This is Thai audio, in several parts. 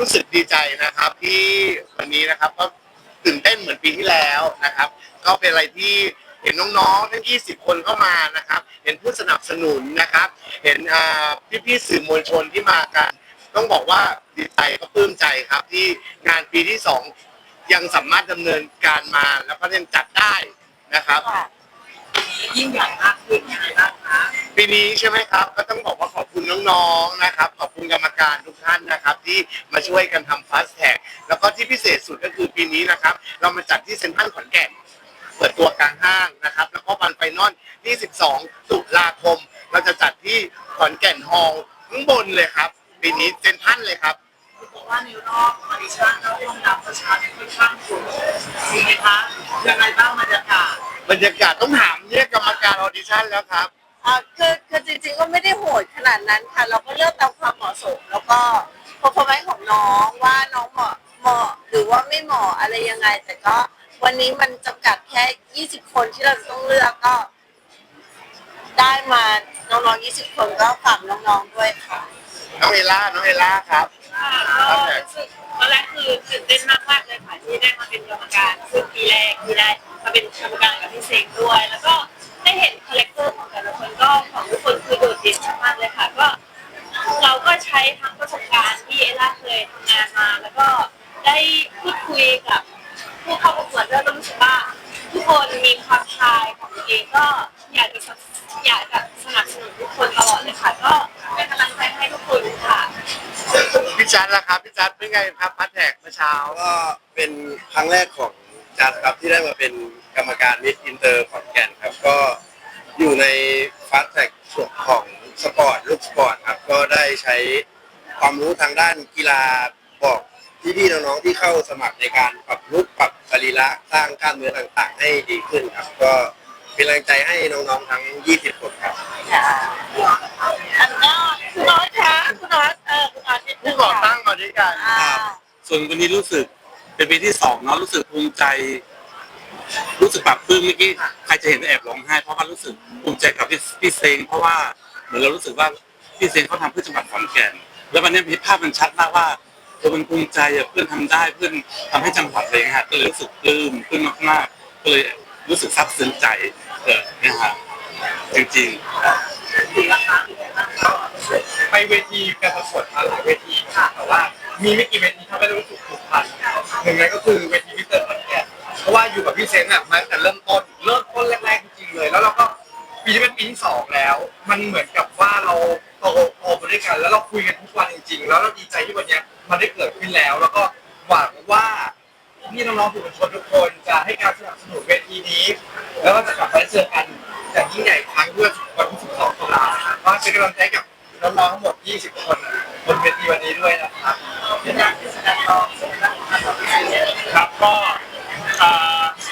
รู้สึกดีใจนะครับที่วันนี้นะครับก็ตื่นเต้นเหมือนปีที่แล้วนะครับ ก็เป็นอะไรที่เห็นน้องๆทั้ง 20 คนเข้ามานะครับ เห็นผู้สนับสนุนนะครับ เห็นพี่ๆสื่อมวลชนที่มากัน ต้องบอกว่าดีใจก็ปลื้มใจครับที่งานปีที่สองยังสามารถดำเนินการมาแล้วก็ยังจัดได้นะครับ ยิ่งใหญ่มากขึ้นยังไงบ้างคะปีนี้ใช่ไหมครับ ก็ต้องบอกว่าขอบคุณน้องๆนะครับ ขอบคุณกรรมการทุกท่านนะครับ ที่มาช่วยกันทำฟาสแท็กแล้วก็ที่พิเศษสุดก็คือปีนี้นะครับ เรามาจัดที่เซ็นทรัลขอนแก่น เปิดตัวกลางห้างนะครับ แล้วก็วันไฟนอลที่12ตุลาคม เราจะจัดที่ขอนแก่นฮอลล์ข้างบนเลยครับ ปีนี้เซ็นทรัลเลยครับบอกว่าในรอบออดิชั่นแล้วห้องดับประชาชนค่อนข้างสูงจริงไหมคะยังไงบ้างบรรยากาศบรรยากาศต้องถา ดิชั่นแล้วครับ อ่าคือคือจริงๆก็ไม่ได้โหดขนาดนั้นค่ะ เราก็เลือกตามความเหมาะสม แล้วก็ performance ของน้องว่าน้องเหมาะเหมาะหรือว่าไม่เหมาะอะไรยังไง แต่ก็วันนี้มันจำกัดแค่ 20 คนที่เราจะต้องเลือกก็ ได้มาน้องๆ 20 คนก็ฝากน้องๆด้วยค่ะ น้องเอล่า น้องเอล่าครับ ก็รู้สึกตอนแรกคือตื่นเต้นมากมากๆเลยค่ะที่ได้มาเป็นกรรมการซึ่งปีแรกที่ได้มาเป็นกรรมการกับพี่เซงด้วย แล้วก็ ล่าเคยทำงานมา แล้วก็ได้พูดคุยกับผู้เข้าประกวดด้วยก็รู้สึกว่า ทุกคนมีความชายของตัวเองก็อยากจะสนับอยากจะสนับสนุนทุกคนตลอดเลยค่ะก็เป็นกำลังใจให้ทุกคนค่ะพี่จัดล่ะครับพี่จัดเป็นไงครับพัดแท็กเมื่อเช้าก็เป็นครั้งแรกของจัดครับที่ได้มาเป็นกรรมการมิสอินเตอร์ขอนแก่นครับก็อยู่ในฟาสแท็กส่วนของสปอร์ตลูกสปอร์ตครับก็ได้ใช้ ความรู้ทางด้านกีฬาบอกพี่ๆน้องๆที่เข้าสมัครในการปรับลุกปรับสรีระสร้างกล้ามเนื้อต่างๆ ให้ดีขึ้นครับ ก็เป็นแรงใจให้น้องๆทั้ง 20 คนครับอันก็คุณน็อตคะคุณน็อตเออคุณน็อตนิดนึผู้งก่อค่ะตั้งมาด้วยกันอ่าส่วนวันนี้รู้สึกเป็นปีที่สองเนาะรู้สึกภูมิใจ รู้สึกปรับปลื้มเมื่อกี้ใครจะเห็นแอบร้องไห้เพราะว่ารู้สึกภูมิใจกับพี่พี่เซงเพราะว่าเหมือนเรารู้สึกว่าพี่เซงเขาทำเพื่อจังหวัดขอนแก่น แล้ววันนี้ภาพมันชัดมากว่าเออมันภูมิใจอะเพื่อนทำได้เพื่อนทำให้จังหวัดเลยฮะก็เลยรู้สึกปลื้มขึ้นมากๆก็เลยรู้สึกซาบซึ้งใจเออเนี่ยฮะจริงๆ ไปเวทีการประกวดมาหลายเวทีค่ะแต่ว่ามีไม่กี่เวทีที่ไม่ได้รู้สึกผูกพันหนึ่งในก็คือเวทีมิสเตอร์ขอนแก่นเพราะว่าอยู่กับพี่เซนต์อะมาตั้งแต่เริ่มต้นเริ่มต้นแรกๆจริงๆเลย แล้วเราก็ปีนี้เป็นปีที่สองแล้ว มันเหมือนกับว่าเราโต ด้วยกัน แล้วเราคุยกันทุกวันจริงๆ แล้วเราดีใจที่วันเนี้ยมันได้เกิดขึ้นแล้ว แล้วก็หวังว่าพี่น้องๆสื่อมวลชนทุกคนจะให้การสนับสนุนเวทีนี้ แล้วก็จะกลับไปเจอกันอย่างยิ่งใหญ่ครั้งด้วยวันที่ 12 ตุลาคมก็เป็นกำลังใจกับน้องๆทั้งหมด 20 คนบนเวทีวันนี้ด้วยนะครับครับก็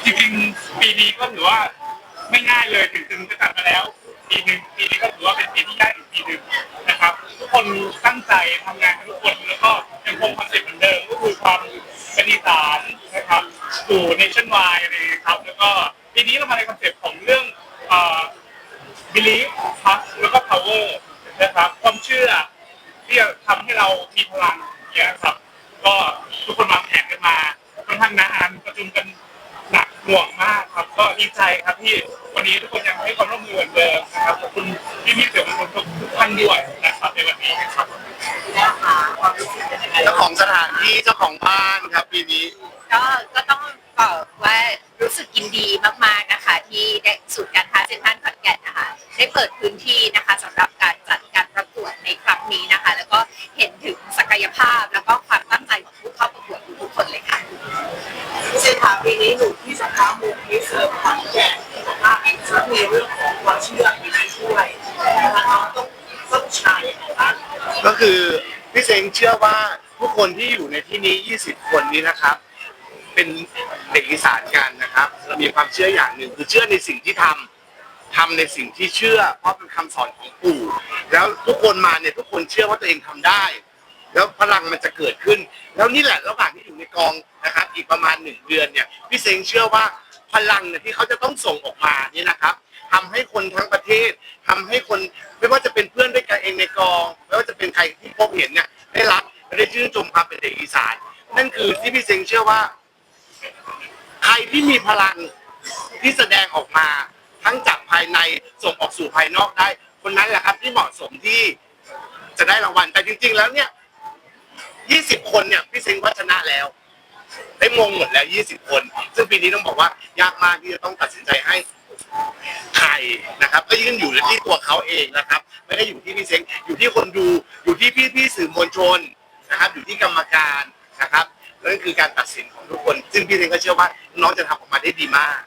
จริงๆปีนี้ก็ถือว่าไม่ง่ายเลยถึงถึงจะตัดมาแล้ว ปีหนึ่งปีนี้ก็ถือว่าเป็นปีที่ยากอีกปีหนึ่งนะครับ ทุกคนตั้งใจทำงานกันทุกคนแล้วก็ยังคงคอนเซ็ปต์เหมือนเดิมก็คือความเป็นอีสานนะครับสู่ nationwide อะไรครับ แล้วก็ปีนี้เรามาในคอนเซ็ปต์ของเรื่องเอ่อ belief trust แล้วก็ power นะครับความเชื่อที่จะทำให้เรามีพลังอย่างเงี้ยครับ ก็ทุกคนวางแผนกันมาค่อนข้างนานประชุมกันหนักหน่วงมากครับ ก็ดีใจครับที่ วันนี้ทุกคนยังให้ความร่วมมือเหมือนเดิมนะครับขอบคุณพี่พี่ๆสื่อมวลชนทุกท่านด้วยนะครับในวันนี้นะครับเจ้าของสถานที่เจ้าของบ้านครับปีนี้ก็ก็ต้องบอกว่ารู้สึกยินดีมากๆนะคะ ที่ได้ศูนย์การค้าเซ็นทรัลขอนแก่นนะคะ ได้เปิดพื้นที่นะคะสำหรับการจัดการประกวดในครั้งนี้นะคะ แล้วก็เห็นถึงศักยภาพแล้วก็ความตั้งใจของผู้เข้าประกวดทุกๆคนเลยค่ะพี่เซนค่ะปีนี้หนูที่สาขามูลนิธิเสริมขอนแก่น ว่ามีเรื่องของความเชื่อมีช่วยนะคะต้องต้องใช้ก็คือพี่เซงเชื่อว่าทุกคนที่อยู่ในที่นี้ 20 คนนี้นะครับ เป็นเด็กอีสานกันนะครับเรามีความเชื่ออย่างหนึ่งคือเชื่อในสิ่งที่ทำทำในสิ่งที่เชื่อ เพราะเป็นคำสอนของปู่ แล้วทุกคนมาเนี่ยทุกคนเชื่อว่าตัวเองทำได้ แล้วพลังมันจะเกิดขึ้น แล้วนี่แหละระหว่างที่อยู่ในกองนะครับ อีกประมาณหนึ่งเดือนเนี่ยพี่เซงเชื่อว่า พลังเนี่ยที่เขาจะต้องส่งออกมานี่นะครับทำให้คนทั้งประเทศทำให้คนไม่ว่าจะเป็นเพื่อนด้วยกันเองในกอง ไม่ว่าจะเป็นใครที่พบเห็นเนี่ยได้รับและได้ชื่นชมความเป็นเด็กอีว่า ใครที่มีพลังที่แสดงออกมา ทั้งจากภายในส่งออกสู่ภายนอกได้ คนนั้นแหละครับที่เหมาะสมที่จะได้รางวัลแต่จริง ๆ แล้วเนี่ย 20 คนเนี่ยพี่เซงว่าชนะแล้ว ได้มงหมดแล้ว 20 คน ซึ่งปีนี้ต้องบอกว่ายากมากที่จะต้องตัดสินใจให้ใครนะครับ ก็ยื่นอยู่ที่ตัวเขาเองนะครับ ไม่ได้อยู่ที่พี่เซ็งอยู่ที่คนดูอยู่ที่พี่พี่ๆสื่อมวลชนนะครับอยู่ที่กรรมการนะครับนั่นคือการตัดสินของทุกคน ซึ่งพี่เซ็งก็เชื่อว่าน้องจะทำออกมาได้ดีมาก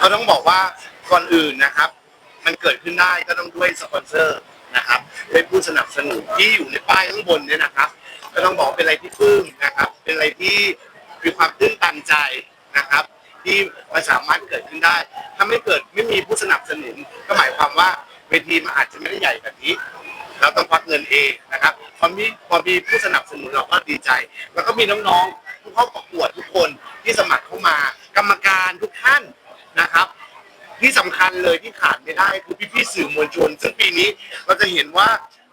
ก็ต้องบอกว่าก่อนอื่นนะครับ มันเกิดขึ้นได้ก็ต้องด้วยสปอนเซอร์ นะครับด้วยผู้สนับสนุนที่อยู่ในป้ายข้างบนเนี่ยนะครับ ก็ต้องบอกเป็นอะไรที่ปลื้มนะครับ เป็นอะไรที่มีความตื้นตันใจนะครับ ที่มันสามารถเกิดขึ้นได้ ถ้าไม่เกิดไม่มีผู้สนับสนุน ก็หมายความว่าเวทีมันอาจจะไม่ได้ใหญ่แบบนี้เราต้องควักเงินเองนะครับพอมีพอมีผู้สนับสนุนเราก็ดีใจ แล้วก็มีน้องๆผู้เข้าประกวดทุกคนที่สมัครเข้ามากรรมการทุกท่านนะครับ ที่สำคัญเลยที่ขาดไม่ได้คือพี่ๆสื่อมวลชน ซึ่งปีนี้เราจะเห็นว่า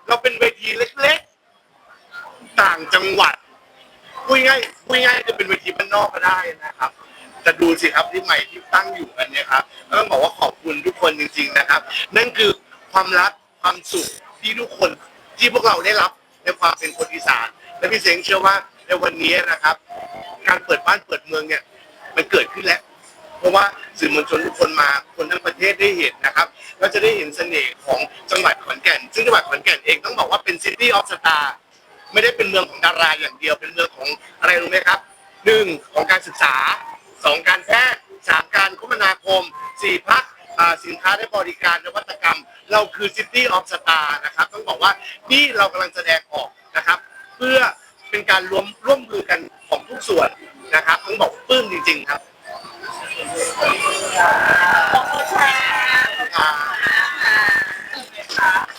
เราเป็นเวทีเล็กๆ ต่างจังหวัดพูดง่ายพูดง่ายจะเป็นเวทีบ้านนอกก็ได้นะครับแต่ดูสิครับที่ใหม่ที่ตั้งอยู่กันเนี่ยครับก็ต้องบอกว่าขอบคุณทุกคนจริง ๆนะครับ นั่นคือความรักความสุขที่ทุกคนที่พวกเราได้รับในความเป็นคนอีสาน และพี่เสงเชื่อว่าในวันนี้นะครับ การเปิดบ้านเปิดเมืองเนี่ยมันเกิดขึ้นแล้ว เพราะว่าสื่อมวลชนทุกคนมาคนทั้งประเทศได้เห็นนะครับก็จะได้เห็นเสน่ห์ของจังหวัดขอนแก่น ซึ่งจังหวัดขอนแก่นเองต้องบอกว่าเป็นซิตี้ออฟสตาร์ไม่ได้เป็นเมืองของดาราอย่างเดียวเป็นเมืองของอะไรรู้ไหมครับหนึ่งของการศึกษาสองการแพทย์สามการคมนาคมสี่พักสินค้าและบริการนวัตกรรม เราคือซิตี้ออฟสตาร์นะครับต้องบอกว่านี่เรากำลังแสดงออกนะครับ เพื่อเป็นการรวมร่วมมือกันของทุกส่วนนะครับต้องบอกปลื้มจริง ๆ ครับ Oh, my God.